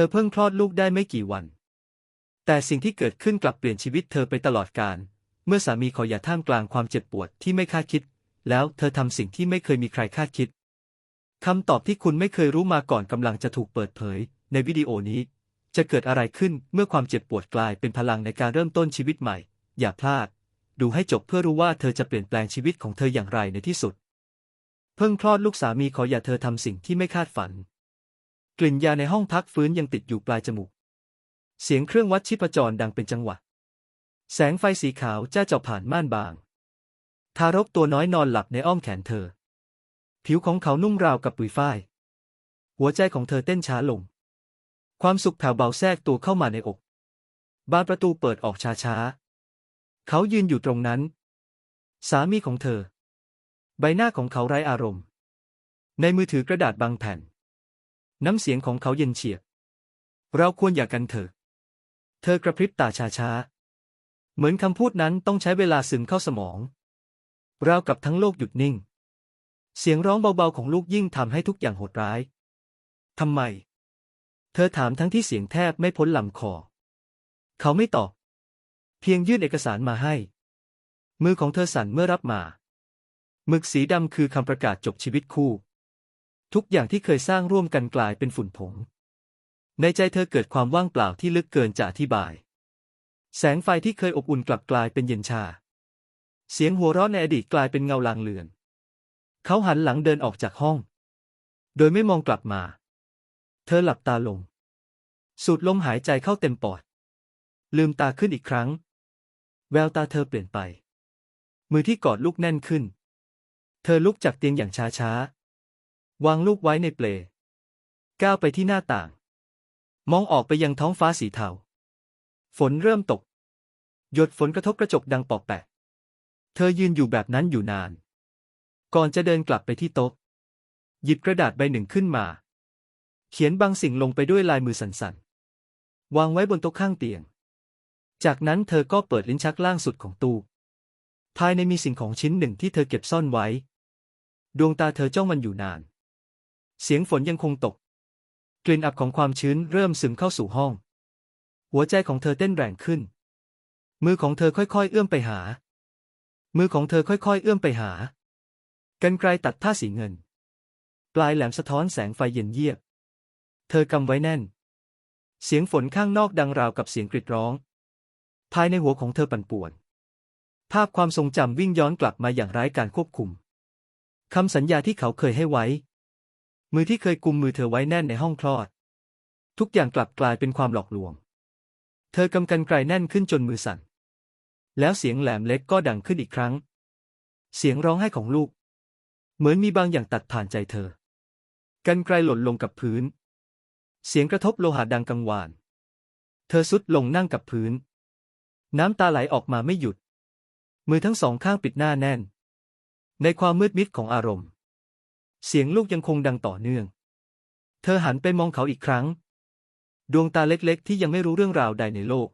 ธอเพิ่งคลอดลูกได้ไม่กี่วัน แต่สิ่งที่เกิดขึ้นกลับเปลี่ยนชีวิตเธอไปตลอดกาล เมื่อสามีขอหย่าท่ามกลางความเจ็บปวดที่ไม่คาดคิด แล้วเธอทำสิ่งที่ไม่เคยมีใครคาดคิด คำตอบที่คุณไม่เคยรู้มาก่อนกำลังจะถูกเปิดเผย ในวิดีโอนี้ จะเกิดอะไรขึ้นเมื่อความเจ็บปวดกลายเป็นพลังในการเริ่มต้นชีวิตใหม่ อย่าพลาด ดูให้จบเพื่อรู้ว่าเธอจะเปลี่ยนแปลงชีวิตของเธออย่างไรในที่สุด เพิ่งคลอดลูกสามีขออย่าเธอทำสิ่งที่ไม่คาดฝัน กลิ่นยาในห้องพักฟื้นยังติดอยู่ปลายจมูก เสียงเครื่องวัดชีพจรดังเป็นจังหวะ แสงไฟสีขาวจ้าเจาะผ่านม่านบาง ทารกตัวน้อยนอนหลับในอ้อมแขนเธอ ผิวของเขานุ่มราวกับปุ๋ยฝ้าย หัวใจของเธอเต้นช้าลง ความสุขแผ่วเบาแทรกตัวเข้ามาในอก บานประตูเปิดออกช้าๆ เขายืนอยู่ตรงนั้น สามีของเธอ ใบหน้าของเขาไร้อารมณ์ ในมือถือกระดาษบางแผ่น น้ำเสียงของเขาเย็นเฉียบ เราควรอย่ากันเถอะ เธอกระพริบตาช้าๆ เหมือนคำพูดนั้นต้องใช้เวลาซึมเข้าสมอง ราวกับทั้งโลกหยุดนิ่ง เสียงร้องเบาๆของลูกยิ่งทำให้ทุกอย่างโหดร้าย ทำไม เธอถามทั้งที่เสียงแทบไม่พ้นลำคอ เขาไม่ตอบ เพียงยื่นเอกสารมาให้ มือของเธอสั่นเมื่อรับมาหมึกสีดำคือคำประกาศจบชีวิตคู่ ทุกอย่างที่เคยสร้างร่วมกันกลายเป็นฝุ่นผง ในใจเธอเกิดความว่างเปล่าที่ลึกเกินจะอธิบาย แสงไฟที่เคยอบอุ่นกลับกลายเป็นเย็นชา เสียงหัวเราะในอดีตกลายเป็นเงาลางเลือน เขาหันหลังเดินออกจากห้อง โดยไม่มองกลับมา เธอหลับตาลง สูดลมหายใจเข้าเต็มปอด ลืมตาขึ้นอีกครั้ง แววตาเธอเปลี่ยนไป มือที่กอดลูกแน่นขึ้น เธอลุกจากเตียงอย่างช้าๆ วางลูกไว้ในเปล ก้าวไปที่หน้าต่าง มองออกไปยังท้องฟ้าสีเทา ฝนเริ่มตก หยดฝนกระทบกระจกดังปอกแปะ เธอยืนอยู่แบบนั้นอยู่นาน ก่อนจะเดินกลับไปที่โต๊ะ หยิบกระดาษใบหนึ่งขึ้นมา เขียนบางสิ่งลงไปด้วยลายมือสั่นๆ วางไว้บนโต๊ะข้างเตียง จากนั้นเธอก็เปิดลิ้นชักล่างสุดของตู้ ภายในมีสิ่งของชิ้นหนึ่งที่เธอเก็บซ่อนไว้ ดวงตาเธอจ้องมันอยู่นาน เสียงฝนยังคงตก กลิ่นอับของความชื้นเริ่มซึมเข้าสู่ห้อง หัวใจของเธอเต้นแรงขึ้น มือของเธอค่อยๆ เอื้อมไปหา มือของเธอค่อยๆ เอื้อมไปหา กันไกลตัดผ้าสีเงิน ปลายแหลมสะท้อนแสงไฟเย็นเยียบ เธอกำไว้แน่น เสียงฝนข้างนอกดังราวกับเสียงกรีดร้อง ภายในหัวของเธอปั่นป่วน ภาพความทรงจำวิ่งย้อนกลับมาอย่างไร้การควบคุมคำสัญญาที่เขาเคยให้ไว้ มือที่เคยกุมมือเธอไว้แน่นในห้องคลอด ทุกอย่างกลับกลายเป็นความหลอกลวง เธอกำกันไกลแน่นขึ้นจนมือสั่น แล้วเสียงแหลมเล็กก็ดังขึ้นอีกครั้ง เสียงร้องไห้ของลูก เหมือนมีบางอย่างตัดผ่านใจเธอ กันไกลหล่นลงกับพื้น เสียงกระทบโลหะดังกังวาน เธอสุดลงนั่งกับพื้น น้ำตาไหลออกมาไม่หยุด มือทั้งสองข้างปิดหน้าแน่น ในความมืดมิดของอารมณ์ เสียงลูกยังคงดังต่อเนื่อง เธอหันไปมองเขาอีกครั้ง ดวงตาเล็กๆ ที่ยังไม่รู้เรื่องราวใดในโลก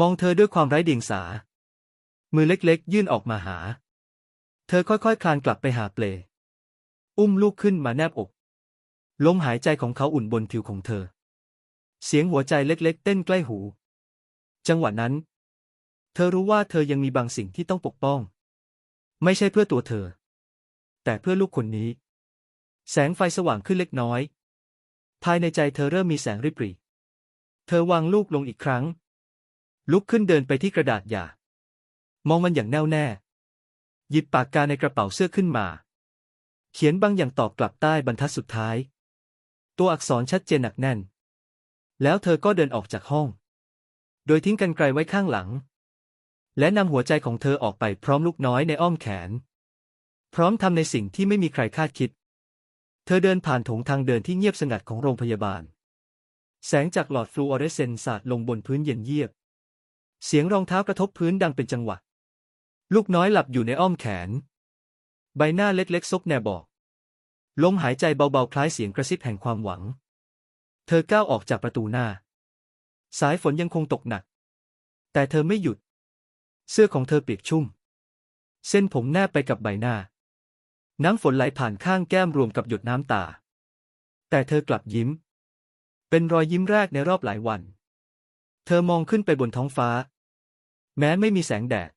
มองเธอด้วยความไร้เดียงสา มือเล็กๆ ยื่นออกมาหา เธอค่อยๆ คลานกลับไปหาเปล อุ้มลูกขึ้นมาแนบอก ลมหายใจของเขาอุ่นบนผิวของเธอ เสียงหัวใจเล็กๆ เต้นใกล้หู จังหวะนั้น เธอรู้ว่าเธอยังมีบางสิ่งที่ต้องปกป้อง ไม่ใช่เพื่อตัวเธอ แต่เพื่อลูกคนนี้ แสงไฟสว่างขึ้นเล็กน้อย ภายในใจเธอเริ่มมีแสงริบหรี่เธอวางลูกลงอีกครั้ง ลุกขึ้นเดินไปที่กระดาษหยามองมันอย่างแน่วแน่ หยิบปากกาในกระเป๋าเสื้อขึ้นมา เขียนบางอย่างตอบกลับใต้บรรทัดสุดท้าย ตัวอักษรชัดเจนหนักแน่น แล้วเธอก็เดินออกจากห้อง โดยทิ้งกันไกลไว้ข้างหลัง และนำหัวใจของเธอออกไปพร้อมลูกน้อยในอ้อมแขน พร้อมทำในสิ่งที่ไม่มีใครคาดคิด ธอเดินผ่านโถงทางเดินที่เงียบสงัดของโรงพยาบาล แสงจากหลอดฟลูออเรสเซนต์สาดลงบนพื้นเย็นเยียบ เสียงรองเท้ากระทบพื้นดังเป็นจังหวะ ลูกน้อยหลับอยู่ในอ้อมแขน ใบหน้าเล็กๆซบแนบอก ลมหายใจเบาๆคล้ายเสียงกระซิบแห่งความหวัง เธอก้าวออกจากประตูหน้า สายฝนยังคงตกหนัก แต่เธอไม่หยุด เสื้อของเธอเปียกชุ่ม เส้นผมแนบไปกับใบหน้า น้ำฝนไหลผ่านข้างแก้มรวมกับหยดน้ำตา แต่เธอกลับยิ้ม เป็นรอยยิ้มแรกในรอบหลายวัน เธอมองขึ้นไปบนท้องฟ้า แม้ไม่มีแสงแดด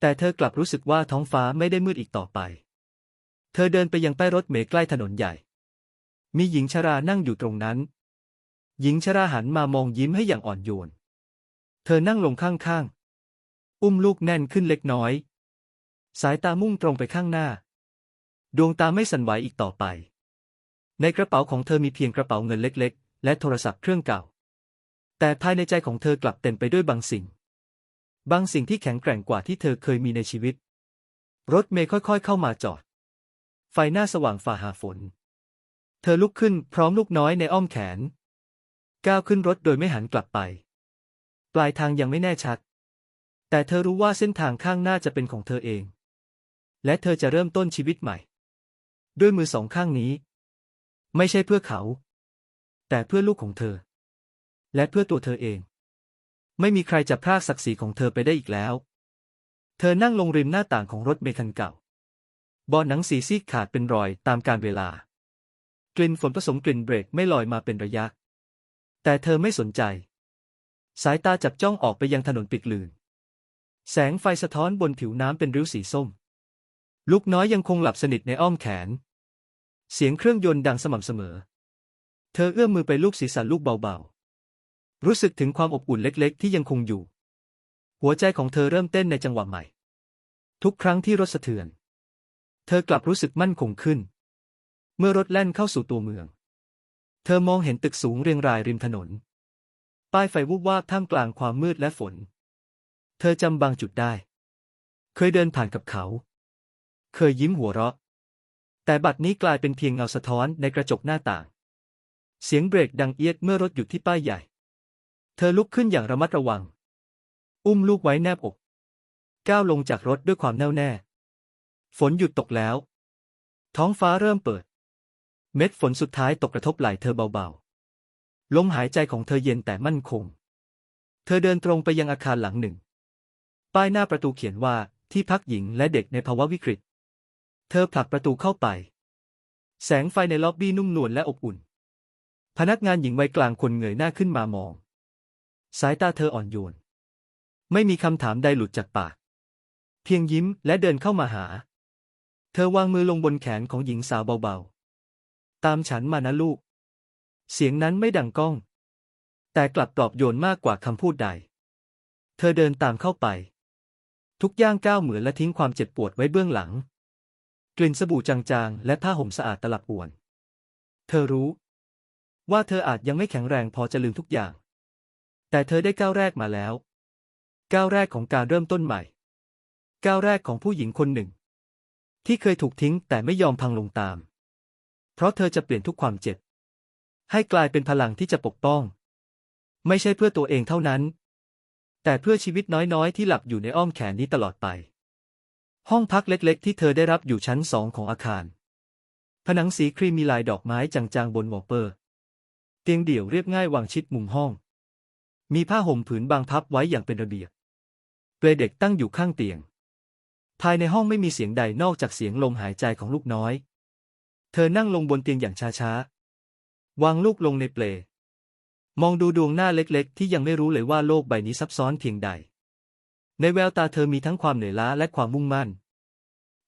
แต่เธอกลับรู้สึกว่าท้องฟ้าไม่ได้มืดอีกต่อไป เธอเดินไปยังป้ายรถเมล์ใกล้ถนนใหญ่ มีหญิงชรานั่งอยู่ตรงนั้น หญิงชราหันมามองยิ้มให้อย่างอ่อนโยน เธอนั่งลงข้างๆ อุ้มลูกแน่นขึ้นเล็กน้อย สายตามุ่งตรงไปข้างหน้า ดวงตาไม่สั่นไหวอีกต่อไป ในกระเป๋าของเธอมีเพียงกระเป๋าเงินเล็ก ๆ และโทรศัพท์เครื่องเก่า แต่ภายในใจของเธอกลับเต็มไปด้วยบางสิ่ง บางสิ่งที่แข็งแกร่งกว่าที่เธอเคยมีในชีวิต รถเมย์ค่อยๆ เข้ามาจอด ไฟหน้าสว่างฝ่าหาฝน เธอลุกขึ้นพร้อมลูกน้อยในอ้อมแขน ก้าวขึ้นรถโดยไม่หันกลับไป ปลายทางยังไม่แน่ชัด แต่เธอรู้ว่าเส้นทางข้างหน้าจะเป็นของเธอเอง และเธอจะเริ่มต้นชีวิตใหม่ ด้วยมือสองข้างนี้ ไม่ใช่เพื่อเขา แต่เพื่อลูกของเธอ และเพื่อตัวเธอเอง ไม่มีใครจะพรากศักดิ์ศรีของเธอไปได้อีกแล้ว เธอนั่งลงริมหน้าต่างของรถเมล์คันเก่าบาะหนังสีซีดขาดเป็นรอยตามการเวลา กลิ่นฝนผสมกลิ่นเบรกไม่ลอยมาเป็นระยะ แต่เธอไม่สนใจ สายตาจับจ้องออกไปยังถนนปิดลื่นแสงไฟสะท้อนบนผิวน้ำเป็นริ้วสีส้ม ลูกน้อยยังคงหลับสนิทในอ้อมแขน เสียงเครื่องยนต์ดังสม่ำเสมอ เธอเอื้อมมือไปลูบศีรษะลูกเบาๆ รู้สึกถึงความอบอุ่นเล็กๆ ที่ยังคงอยู่ หัวใจของเธอเริ่มเต้นในจังหวะใหม่ ทุกครั้งที่รถสะเทือน เธอกลับรู้สึกมั่นคงขึ้น เมื่อรถแล่นเข้าสู่ตัวเมือง เธอมองเห็นตึกสูงเรียงรายริมถนน ป้ายไฟวูบวาบท่ามกลางความมืดและฝน เธอจำบางจุดได้ เคยเดินผ่านกับเขา เคยยิ้มหัวเราะ แต่บัดนี้กลายเป็นเพียงเงาสะท้อนในกระจกหน้าต่าง เสียงเบรกดังเอียดเมื่อรถหยุดที่ป้ายใหญ่ เธอลุกขึ้นอย่างระมัดระวัง อุ้มลูกไว้แนบอก ก้าวลงจากรถด้วยความแน่วแน่ ฝนหยุดตกแล้ว ท้องฟ้าเริ่มเปิด เม็ดฝนสุดท้ายตกกระทบไหล่เธอเบาๆ ลมหายใจของเธอเย็นแต่มั่นคง เธอเดินตรงไปยังอาคารหลังหนึ่ง ป้ายหน้าประตูเขียนว่าที่พักหญิงและเด็กในภาวะวิกฤต เธอผลักประตูเข้าไป แสงไฟในล็อบบี้นุ่มนวลและอบอุ่น พนักงานหญิงวัยกลางคนเงยหน้าขึ้นมามอง สายตาเธออ่อนโยน ไม่มีคำถามใดหลุดจากปาก เพียงยิ้มและเดินเข้ามาหา เธอวางมือลงบนแขนของหญิงสาวเบาๆ ตามฉันมานะลูก เสียงนั้นไม่ดังก้อง แต่กลับปลอบโยนมากกว่าคำพูดใด เธอเดินตามเข้าไป ทุกย่างก้าวเหมือนและทิ้งความเจ็บปวดไว้เบื้องหลัง กลิ่นสบู่จางๆ และผ้าห่มสะอาดตลับอวน เธอรู้ ว่าเธออาจยังไม่แข็งแรงพอจะลืมทุกอย่าง แต่เธอได้ก้าวแรกมาแล้ว ก้าวแรกของการเริ่มต้นใหม่ ก้าวแรกของผู้หญิงคนหนึ่ง ที่เคยถูกทิ้งแต่ไม่ยอมพังลงตาม เพราะเธอจะเปลี่ยนทุกความเจ็บ ให้กลายเป็นพลังที่จะปกป้อง ไม่ใช่เพื่อตัวเองเท่านั้น แต่เพื่อชีวิตน้อยๆ ที่หลับอยู่ในอ้อมแขนนี้ตลอดไป ห้องพักเล็กๆ ที่เธอได้รับอยู่ชั้นสองของอาคาร ผนังสีครีมมีลายดอกไม้จางๆบนวอลเปอร์ เตียงเดี่ยวเรียบง่ายวางชิดมุมห้อง มีผ้าห่มผืนบางพับไว้อย่างเป็นระเบียบ เปลเด็กตั้งอยู่ข้างเตียง ภายในห้องไม่มีเสียงใดนอกจากเสียงลมหายใจของลูกน้อย เธอนั่งลงบนเตียงอย่างช้าๆ วางลูกลงในเปลมองดูดวงหน้าเล็กๆ ที่ยังไม่รู้เลยว่าโลกใบนี้ซับซ้อนเพียงใด ในแววตาเธอมีทั้งความเหนื่อยล้าและความมุ่งมั่น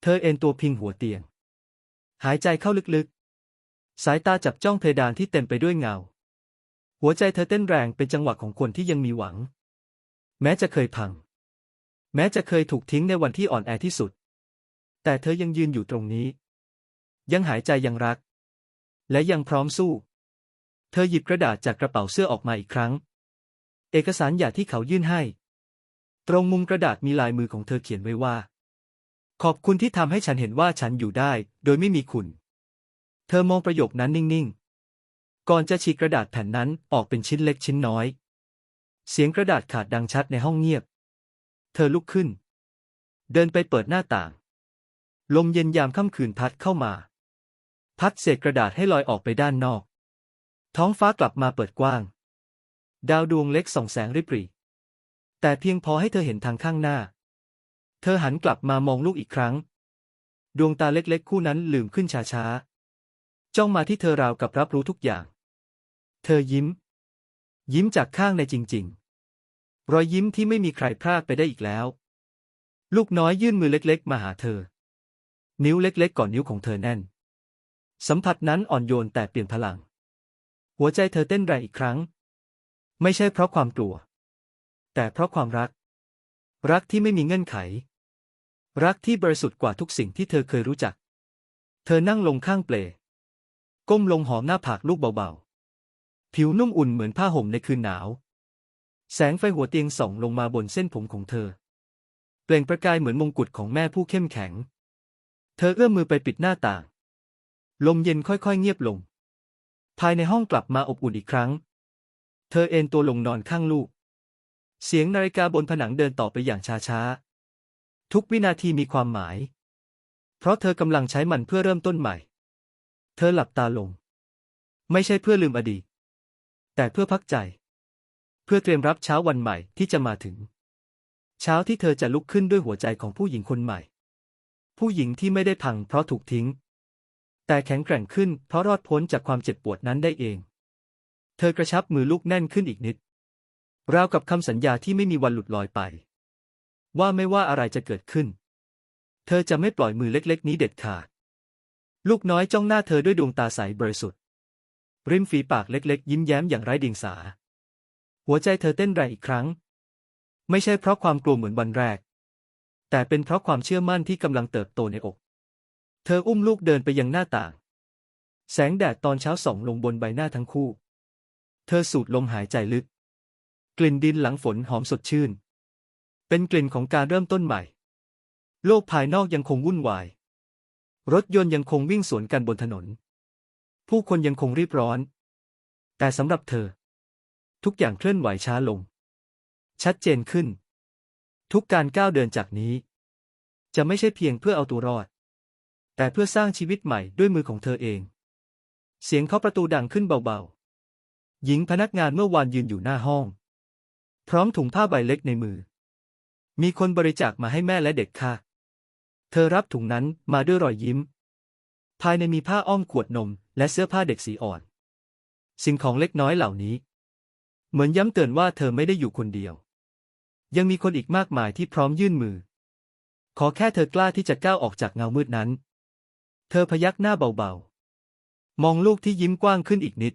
เธอเอนตัวพิงหัวเตียง หายใจเข้าลึกๆ สายตาจับจ้องเพดานที่เต็มไปด้วยเงา หัวใจเธอเต้นแรงเป็นจังหวะของคนที่ยังมีหวัง แม้จะเคยพัง แม้จะเคยถูกทิ้งในวันที่อ่อนแอที่สุด แต่เธอยังยืนอยู่ตรงนี้ ยังหายใจยังรัก และยังพร้อมสู้ เธอหยิบกระดาษจากกระเป๋าเสื้อออกมาอีกครั้ง เอกสารหย่าที่เขายื่นให้ ตรงมุมกระดาษมีลายมือของเธอเขียนไว้ว่า ขอบคุณที่ทำให้ฉันเห็นว่าฉันอยู่ได้ โดยไม่มีคุณ เธอมองประโยคนั้นนิ่งๆ ก่อนจะฉีกกระดาษแผ่นนั้นออกเป็นชิ้นเล็กชิ้นน้อย เสียงกระดาษขาดดังชัดในห้องเงียบ เธอลุกขึ้น เดินไปเปิดหน้าต่าง ลมเย็นยามค่ำคืนพัดเข้ามา พัดเศษกระดาษให้ลอยออกไปด้านนอก ท้องฟ้ากลับมาเปิดกว้าง ดาวดวงเล็กส่องแสงริบหรี่ แต่เพียงพอให้เธอเห็นทางข้างหน้า เธอหันกลับมามองลูกอีกครั้ง ดวงตาเล็กๆ คู่นั้นลืมขึ้นช้าๆ จ้องมาที่เธอราวกับรับรู้ทุกอย่าง เธอยิ้ม ยิ้มจากข้างในจริง ๆ รอยยิ้มที่ไม่มีใครพรากไปได้อีกแล้ว ลูกน้อยยื่นมือเล็กๆ มาหาเธอ นิ้วเล็กๆ ก่อนนิ้วของเธอแน่น สัมผัสนั้นอ่อนโยนแต่เปลี่ยนพลัง หัวใจเธอเต้นแรงอีกครั้ง ไม่ใช่เพราะความกลัว แต่เพราะความรัก รักที่ไม่มีเงื่อนไข รักที่บริสุทธิ์กว่าทุกสิ่งที่เธอเคยรู้จัก เธอนั่งลงข้างเปลก้มลงหอมหน้าผากลูกเบาๆ ผิวนุ่มอุ่นเหมือนผ้าห่มในคืนหนาว แสงไฟหัวเตียงส่องลงมาบนเส้นผมของเธอ เปล่งประกายเหมือนมงกุฎของแม่ผู้เข้มแข็ง เธอเอื้อมมือไปปิดหน้าต่าง ลมเย็นค่อยๆเงียบลง ภายในห้องกลับมาอบอุ่นอีกครั้ง เธอเอนตัวลงนอนข้างลูก เสียงนาฬิกาบนผนังเดินต่อไปอย่างช้าๆ ทุกวินาทีมีความหมาย เพราะเธอกำลังใช้มันเพื่อเริ่มต้นใหม่ เธอหลับตาลง ไม่ใช่เพื่อลืมอดีต แต่เพื่อพักใจ เพื่อเตรียมรับเช้าวันใหม่ที่จะมาถึง เช้าที่เธอจะลุกขึ้นด้วยหัวใจของผู้หญิงคนใหม่ ผู้หญิงที่ไม่ได้พังเพราะถูกทิ้ง แต่แข็งแกร่งขึ้นเพราะรอดพ้นจากความเจ็บปวดนั้นได้เอง เธอกระชับมือลูกแน่นขึ้นอีกนิด ราวกับคำสัญญาที่ไม่มีวันหลุดลอยไป ว่าไม่ว่าอะไรจะเกิดขึ้น เธอจะไม่ปล่อยมือเล็กๆ นี้เด็ดขาด ลูกน้อยจ้องหน้าเธอด้วยดวงตาใสบริสุทธิ์ ริมฝีปากเล็กๆ ยิ้มแย้มอย่างไร้เดียงสา หัวใจเธอเต้นแรงอีกครั้ง ไม่ใช่เพราะความกลัวเหมือนวันแรก แต่เป็นเพราะความเชื่อมั่นที่กำลังเติบโตในอก เธออุ้มลูกเดินไปยังหน้าต่าง แสงแดดตอนเช้าส่องลงบนใบหน้าทั้งคู่ เธอสูดลมหายใจลึก กลิ่นดินหลังฝนหอมสดชื่น เป็นกลิ่นของการเริ่มต้นใหม่ โลกภายนอกยังคงวุ่นวาย รถยนต์ยังคงวิ่งสวนกันบนถนน ผู้คนยังคงรีบร้อน แต่สำหรับเธอ ทุกอย่างเคลื่อนไหวช้าลง ชัดเจนขึ้น ทุกการก้าวเดินจากนี้ จะไม่ใช่เพียงเพื่อเอาตัวรอด แต่เพื่อสร้างชีวิตใหม่ด้วยมือของเธอเอง เสียงเคาะประตูดังขึ้นเบาๆ หญิงพนักงานเมื่อวานยืนอยู่หน้าห้อง พร้อมถุงผ้าใบเล็กในมือ มีคนบริจาคมาให้แม่และเด็กค่ะ เธอรับถุงนั้นมาด้วยรอยยิ้ม ภายในมีผ้าอ้อมขวดนม และเสื้อผ้าเด็กสีอ่อน สิ่งของเล็กน้อยเหล่านี้ เหมือนย้ำเตือนว่าเธอไม่ได้อยู่คนเดียว ยังมีคนอีกมากมายที่พร้อมยื่นมือ ขอแค่เธอกล้าที่จะก้าวออกจากเงามืดนั้น เธอพยักหน้าเบาๆ มองลูกที่ยิ้มกว้างขึ้นอีกนิด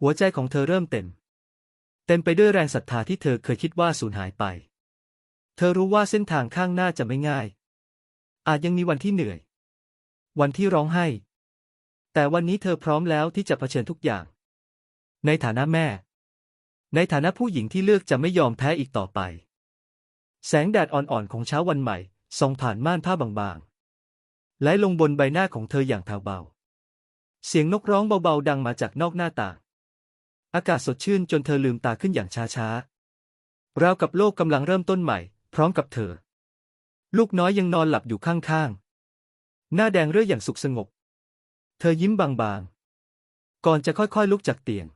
หัวใจของเธอเริ่มเต็ม เต็มไปด้วยแรงศรัทธาที่เธอเคยคิดว่าสูญหายไป เธอรู้ว่าเส้นทางข้างหน้าจะไม่ง่าย อาจยังมีวันที่เหนื่อย วันที่ร้องไห้ แต่วันนี้เธอพร้อมแล้วที่จะเผชิญทุกอย่าง ในฐานะแม่ ในฐานะผู้หญิงที่เลือกจะไม่ยอมแพ้อีกต่อไป แสงแดดอ่อนๆของเช้าวันใหม่ส่องผ่านม่านผ้าบางๆไหลลงบนใบหน้าของเธออย่างแผ่วเบา เสียงนกร้องเบาๆ ดังมาจากนอกหน้าต่าง อากาศสดชื่นจนเธอลืมตาขึ้นอย่างช้าๆราวกับโลกกำลังเริ่มต้นใหม่ พร้อมกับเธอ ลูกน้อยยังนอนหลับอยู่ข้างๆ หน้าแดงเรื่ออย่างสุขสงบ เธอยิ้มบางๆ ก่อนจะค่อยๆลุกจากเตียง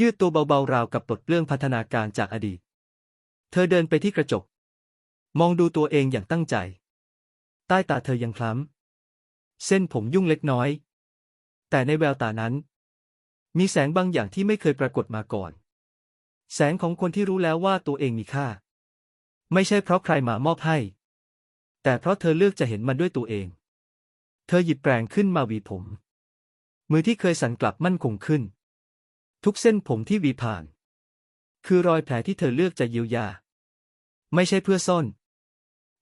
ยืดตัวเบาๆราวกับปลดเปลื้องพัฒนาการจากอดีต เธอเดินไปที่กระจก มองดูตัวเองอย่างตั้งใจ ใต้ตาเธอยังคล้ำเส้นผมยุ่งเล็กน้อย แต่ในแววตานั้น มีแสงบางอย่างที่ไม่เคยปรากฏมาก่อน แสงของคนที่รู้แล้วว่าตัวเองมีค่า ไม่ใช่เพราะใครมามอบให้ แต่เพราะเธอเลือกจะเห็นมันด้วยตัวเอง เธอหยิบแปรงขึ้นมาหวีผม มือที่เคยสั่นกลับมั่นคงขึ้น ทุกเส้นผมที่หวีผ่าน คือรอยแผลที่เธอเลือกจะเยียวยา ไม่ใช่เพื่อซ่อน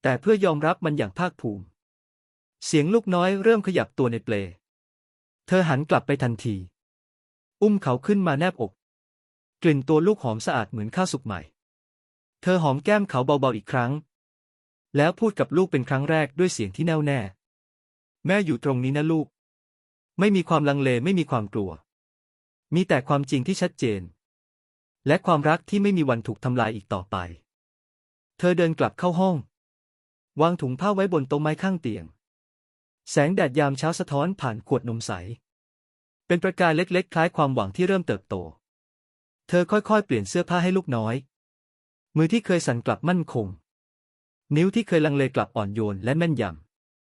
แต่เพื่อยอมรับมันอย่างภาคภูมิ เสียงลูกน้อยเริ่มขยับตัวในเปล เธอหันกลับไปทันที อุ้มเขาขึ้นมาแนบอก กลิ่นตัวลูกหอมสะอาดเหมือนข้าวสุกใหม่ เธอหอมแก้มเขาเบาๆอีกครั้ง แล้วพูดกับลูกเป็นครั้งแรกด้วยเสียงที่แน่วแน่ แม่อยู่ตรงนี้นะลูก ไม่มีความลังเลไม่มีความกลัว มีแต่ความจริงที่ชัดเจน และความรักที่ไม่มีวันถูกทำลายอีกต่อไป เธอเดินกลับเข้าห้อง วางถุงผ้าไว้บนโต๊ะไม้ข้างเตียง แสงแดดยามเช้าสะท้อนผ่านขวดนมใส เป็นประกายเล็กๆ คล้ายความหวังที่เริ่มเติบโต เธอค่อยๆ เปลี่ยนเสื้อผ้าให้ลูกน้อย มือที่เคยสั่นกลับมั่นคง นิ้วที่เคยลังเลกลับอ่อนโยนและแม่นย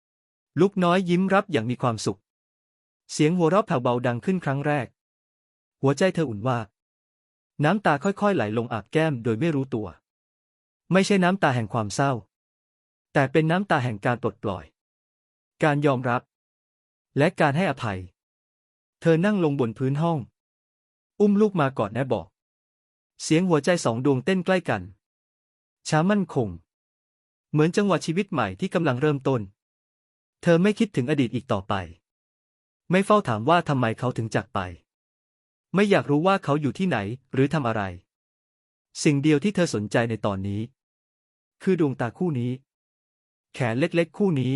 ำ ลูกน้อยยิ้มรับอย่างมีความสุข เสียงหัวเราะแผ่วเบาดังขึ้นครั้งแรก หัวใจเธออุ่นว่า น้ำตาค่อยๆ ไหลลงอาบแก้มโดยไม่รู้ตัว ไม่ใช่น้ำตาแห่งความเศร้า แต่เป็นน้ำตาแห่งการปลดปล่อย การยอมรับ และการให้อภัย เธอนั่งลงบนพื้นห้อง อุ้มลูกมากอดแนบบอก เสียงหัวใจสองดวงเต้นใกล้กัน ช้ามั่นคง เหมือนจังหวะชีวิตใหม่ที่กำลังเริ่มต้น เธอไม่คิดถึงอดีตอีกต่อไป ไม่เฝ้าถามว่าทำไมเขาถึงจากไป ไม่อยากรู้ว่าเขาอยู่ที่ไหนหรือทำอะไร สิ่งเดียวที่เธอสนใจในตอนนี้ คือดวงตาคู่นี้ แขนเล็กๆคู่นี้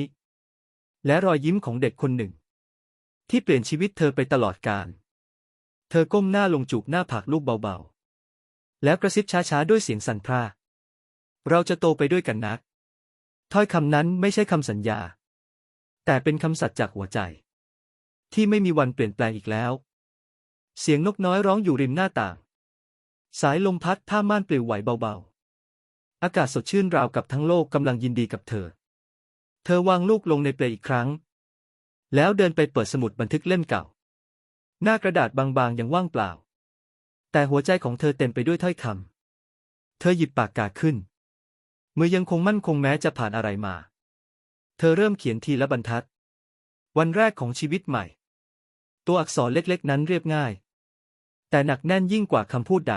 และรอยยิ้มของเด็กคนหนึ่ง ที่เปลี่ยนชีวิตเธอไปตลอดกาล เธอก้มหน้าลงจูบหน้าผากลูกเบาๆ แล้วกระซิบช้าๆ ด้วยเสียงสั่นพร่า เราจะโตไปด้วยกันนะถ้อยคำนั้นไม่ใช่คำสัญญา แต่เป็นคำสัตย์จากหัวใจ ที่ไม่มีวันเปลี่ยนแปลงอีกแล้ว เสียงนกน้อยร้องอยู่ริมหน้าต่าง สายลมพัดผ้าม่านปลิวไหวเบาๆ อากาศสดชื่นราวกับทั้งโลกกำลังยินดีกับเธอ เธอวางลูกลงในเปลอีกครั้ง แล้วเดินไปเปิดสมุดบันทึกเล่มเก่า หน้ากระดาษบางๆยังว่างเปล่า แต่หัวใจของเธอเต็มไปด้วยถ้อยคำ เธอหยิบปากกาขึ้น มือยังคงมั่นคงแม้จะผ่านอะไรมา เธอเริ่มเขียนทีละบรรทัด วันแรกของชีวิตใหม่ ตัวอักษรเล็กๆ นั้นเรียบง่าย แต่หนักแน่นยิ่งกว่าคำพูดใด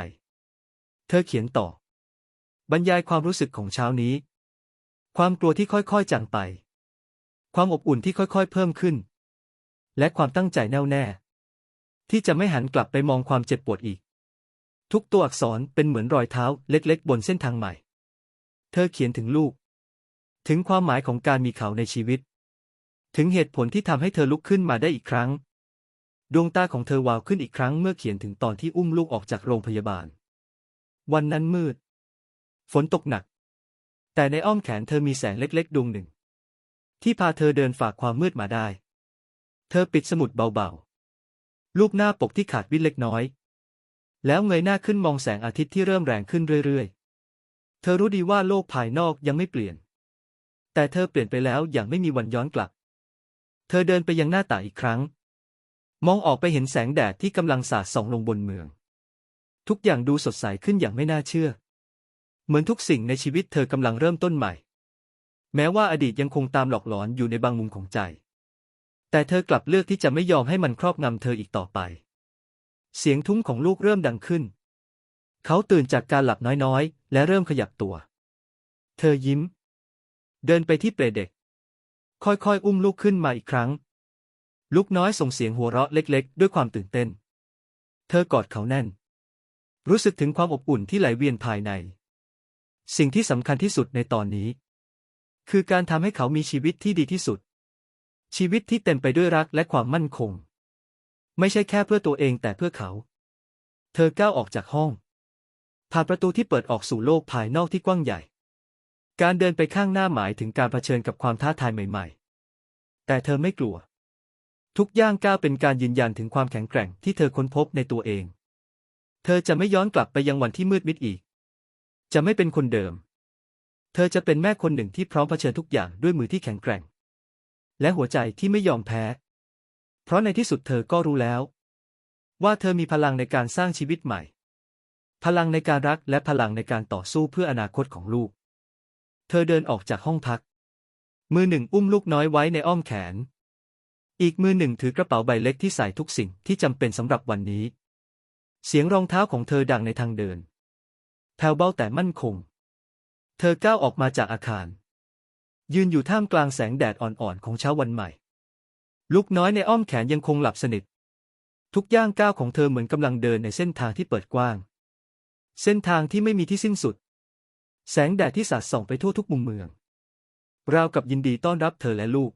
เธอเขียนต่อ บรรยายความรู้สึกของเช้านี้ ความกลัวที่ค่อยๆจางไป ความอบอุ่นที่ค่อยๆ เพิ่มขึ้น และความตั้งใจแน่วแน่ ที่จะไม่หันกลับไปมองความเจ็บปวดอีก ทุกตัวอักษรเป็นเหมือนรอยเท้าเล็กๆ บนเส้นทางใหม่ เธอเขียนถึงลูก ถึงความหมายของการมีเขาในชีวิต ถึงเหตุผลที่ทำให้เธอลุกขึ้นมาได้อีกครั้ง ดวงตาของเธอวาวขึ้นอีกครั้งเมื่อเขียนถึงตอนที่อุ้มลูกออกจากโรงพยาบาล วันนั้นมืด ฝนตกหนัก แต่ในอ้อมแขนเธอมีแสงเล็ก ๆ ดวงหนึ่ง ที่พาเธอเดินฝากความมืดมาได้ เธอปิดสมุดเบาๆ รูปหน้าปกที่ขาดวินเล็กน้อย แล้วเงยหน้าขึ้นมองแสงอาทิตย์ที่เริ่มแรงขึ้นเรื่อยๆ เธอรู้ดีว่าโลกภายนอกยังไม่เปลี่ยน แต่เธอเปลี่ยนไปแล้วอย่างไม่มีวันย้อนกลับ เธอเดินไปยังหน้าต่างอีกครั้ง มองออกไปเห็นแสงแดดที่กำลังสาดส่องลงบนเมือง ทุกอย่างดูสดใสขึ้นอย่างไม่น่าเชื่อ เหมือนทุกสิ่งในชีวิตเธอกำลังเริ่มต้นใหม่ แม้ว่าอดีตยังคงตามหลอกหลอนอยู่ในบางมุมของใจ แต่เธอกลับเลือกที่จะไม่ยอมให้มันครอบงำเธออีกต่อไป เสียงทุ้มของลูกเริ่มดังขึ้น เขาตื่นจากการหลับน้อยๆ และเริ่มขยับตัว เธอยิ้ม เดินไปที่เปลเด็ก ค่อยๆ อุ้มลูกขึ้นมาอีกครั้ง ลูกน้อยส่งเสียงหัวเราะเล็กๆ ด้วยความตื่นเต้น เธอกอดเขาแน่น รู้สึกถึงความอบอุ่นที่ไหลเวียนภายใน สิ่งที่สำคัญที่สุดในตอนนี้ คือการทำให้เขามีชีวิตที่ดีที่สุด ชีวิตที่เต็มไปด้วยรักและความมั่นคง ไม่ใช่แค่เพื่อตัวเองแต่เพื่อเขา เธอก้าวออกจากห้อง ผ่านประตูที่เปิดออกสู่โลกภายนอกที่กว้างใหญ่ การเดินไปข้างหน้าหมายถึงการเผชิญกับความท้าทายใหม่ ๆ แต่เธอไม่กลัว ทุกย่างก้าวเป็นการยืนยันถึงความแข็งแกร่งที่เธอค้นพบในตัวเอง เธอจะไม่ย้อนกลับไปยังวันที่มืดมิดอีก จะไม่เป็นคนเดิม เธอจะเป็นแม่คนหนึ่งที่พร้อมเผชิญทุกอย่างด้วยมือที่แข็งแกร่ง และหัวใจที่ไม่ยอมแพ้ เพราะในที่สุดเธอก็รู้แล้ว ว่าเธอมีพลังในการสร้างชีวิตใหม่ พลังในการรักและพลังในการต่อสู้เพื่ออนาคตของลูก เธอเดินออกจากห้องพัก มือหนึ่งอุ้มลูกน้อยไว้ในอ้อมแขน อีกมือหนึ่งถือกระเป๋าใบเล็กที่ใส่ทุกสิ่งที่จำเป็นสำหรับวันนี้ เสียงรองเท้าของเธอดังในทางเดินแผ่วเบาแต่มั่นคง เธอก้าวออกมาจากอาคาร ยืนอยู่ท่ามกลางแสงแดดอ่อนๆของเช้าวันใหม่ ลูกน้อยในอ้อมแขนยังคงหลับสนิท ทุกย่างก้าวของเธอเหมือนกำลังเดินในเส้นทางที่เปิดกว้าง เส้นทางที่ไม่มีที่สิ้นสุด แสงแดดที่สาดส่องไปทั่วทุกมุมเมือง ราวกับยินดีต้อนรับเธอและลูก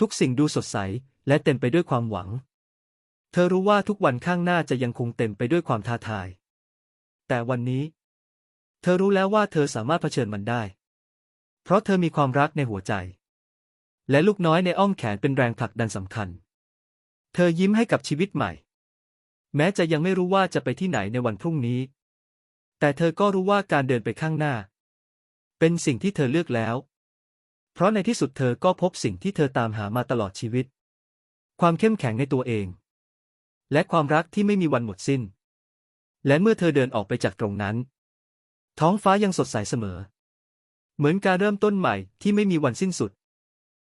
ทุกสิ่งดูสดใสและเต็มไปด้วยความหวัง เธอรู้ว่าทุกวันข้างหน้าจะยังคงเต็มไปด้วยความท้าทาย แต่วันนี้ เธอรู้แล้วว่าเธอสามารถเผชิญมันได้ เพราะเธอมีความรักในหัวใจ และลูกน้อยในอ้อมแขนเป็นแรงผลักดันสำคัญ เธอยิ้มให้กับชีวิตใหม่ แม้จะยังไม่รู้ว่าจะไปที่ไหนในวันพรุ่งนี้ แต่เธอก็รู้ว่าการเดินไปข้างหน้า เป็นสิ่งที่เธอเลือกแล้ว เพราะในที่สุดเธอก็พบสิ่งที่เธอตามหามาตลอดชีวิต ความเข้มแข็งในตัวเอง และความรักที่ไม่มีวันหมดสิ้น และเมื่อเธอเดินออกไปจากตรงนั้น ท้องฟ้ายังสดใสเสมอ เหมือนการเริ่มต้นใหม่ที่ไม่มีวันสิ้นสุด